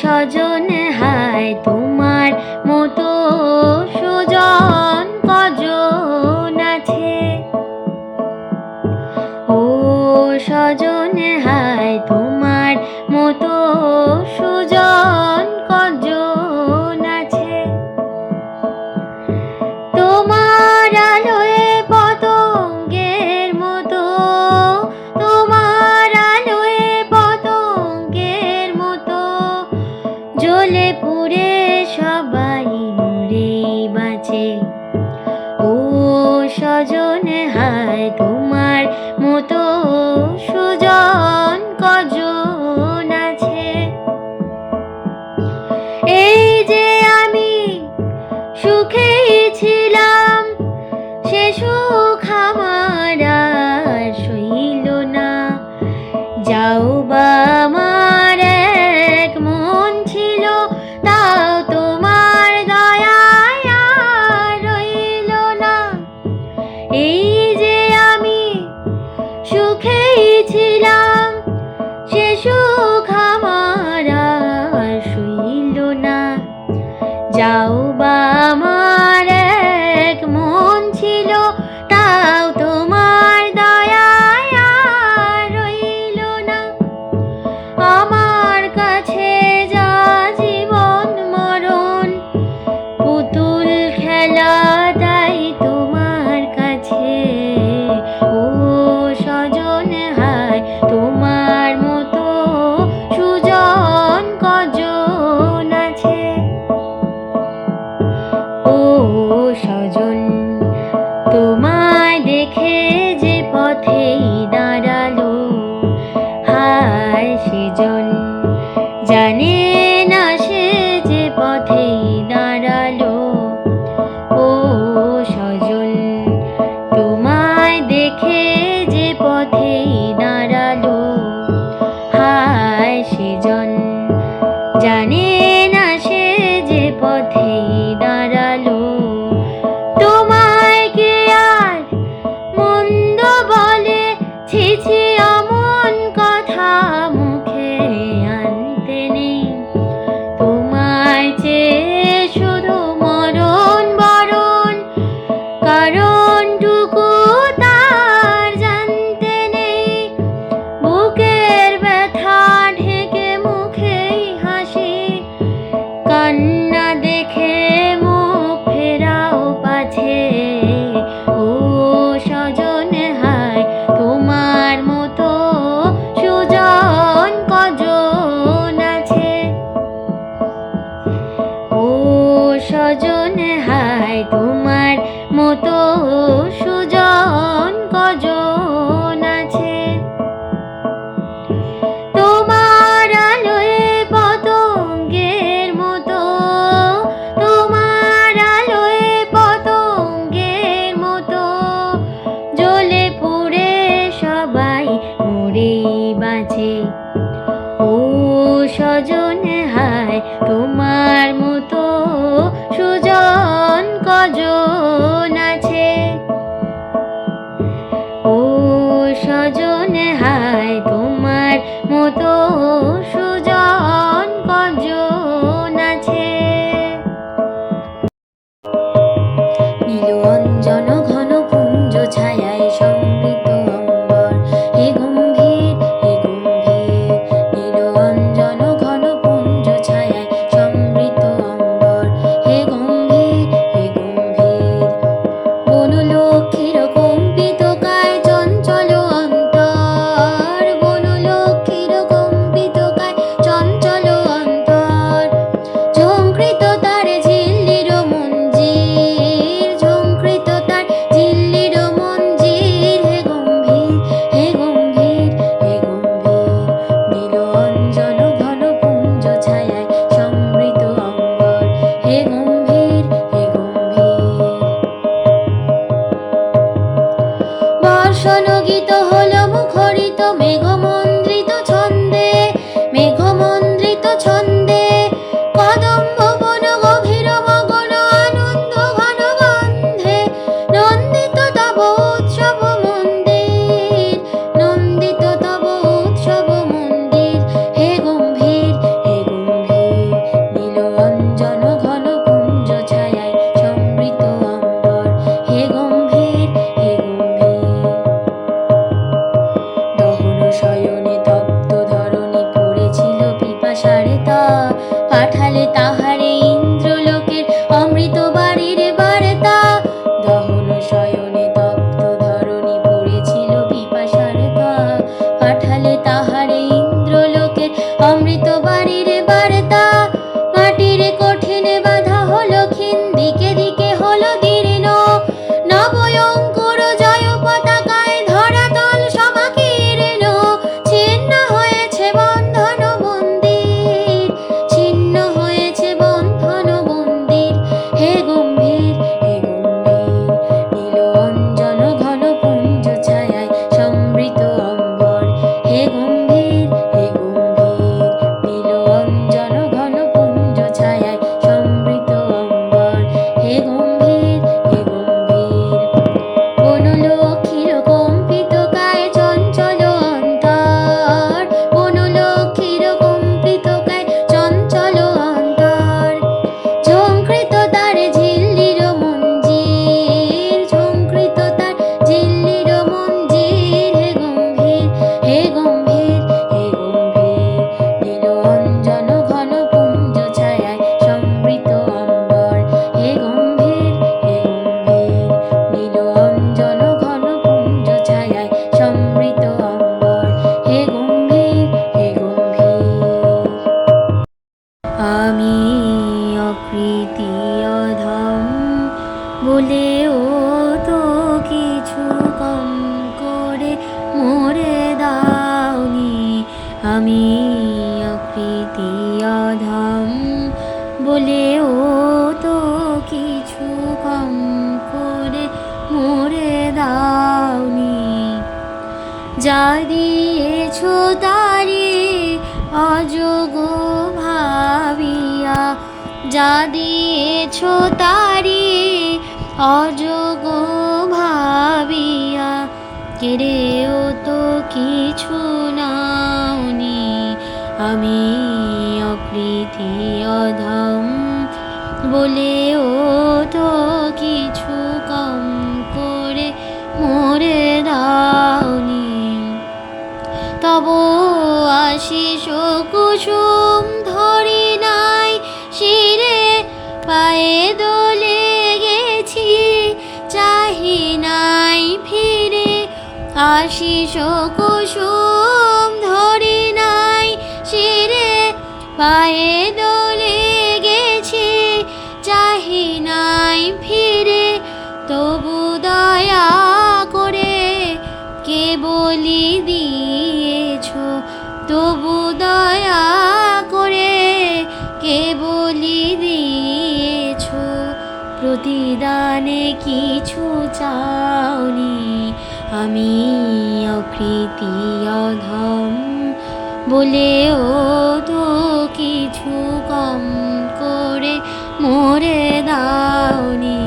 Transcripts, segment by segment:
স্বজন তোমার মতো স্বজন হায় তোমার মতো মতো দ্বিতীয় ধম, বলেও তো কিছু কম করে মরে দাওনি। আমি অপ্রীতীয় বলে বলেও তো কিছু কম করে মরে দাওনি। যা দিয়েছ তারি যা দিয়েছ তারি অযোগ ভাবিয়া, কেড়েও তো কিছু নাওনি। আমি অকৃতি অধম, বলেও তো কিছু কম করে মোরে দাওনি। তব আশিস কুসুম পায়ে দোলে গেছি, চাহি নাই ফিরে। আশিস কুসুম ধরি নাই শিরে। পায়ে দোলে গেছি, চাহি নাই ফিরে। তবু দয়া করে কে বলি দিয়েছ? তবু দয়া প্রতিদানে কিছু চাওনি। আমি অকৃতি অধম বলেও তো কিছু কম করে মরে দাওনি।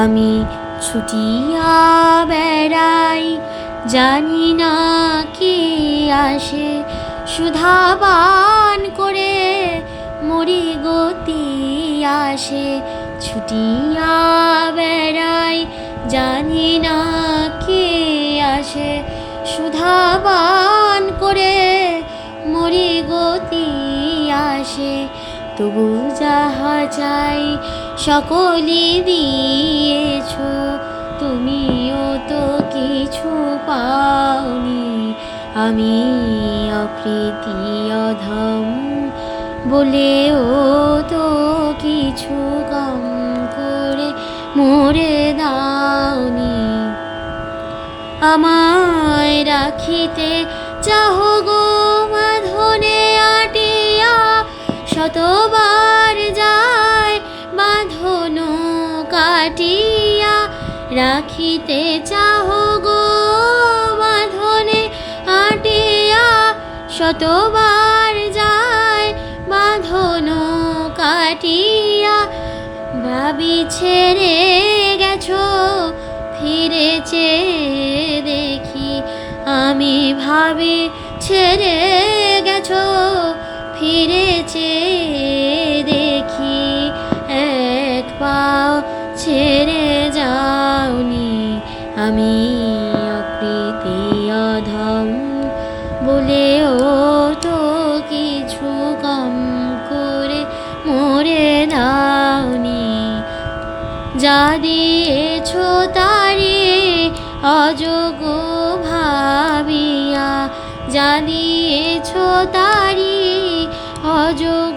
আমি ছুটিয়া বেড়াই, জানি না কি আসে। সুধাবান করে মরি গতি আসে, ছুটিয়া বেড়াই, জানি না কে আসে। সুধাবান করে মরি গতি আসে, তবু যাহা চাই সকলই দিয়েছ। তুমিও তো কিছু পাওনি, আমি অকৃতি অধম বলেও তো কিছু কম করে মোরে দাওনি। আমায় রাখিতে চাহ গো বাঁধনে আটিয়া, শতবার যায় বাঁধন কাটিয়া। রাখিতে চাহ গো বাঁধনে আটিয়া, শতবার ভাবি ছেড়ে গেছো ফিরেছে দেখি আমি ভাবি ছেড়ে গেছো ফিরেছে দেখি এক পাও ছেড়ে যাওনি আমি অকৃতি অধম বলেও যা দিয়েছ তারে অযোগ ভাবিয়া যা দিয়েছ তারি অযোগ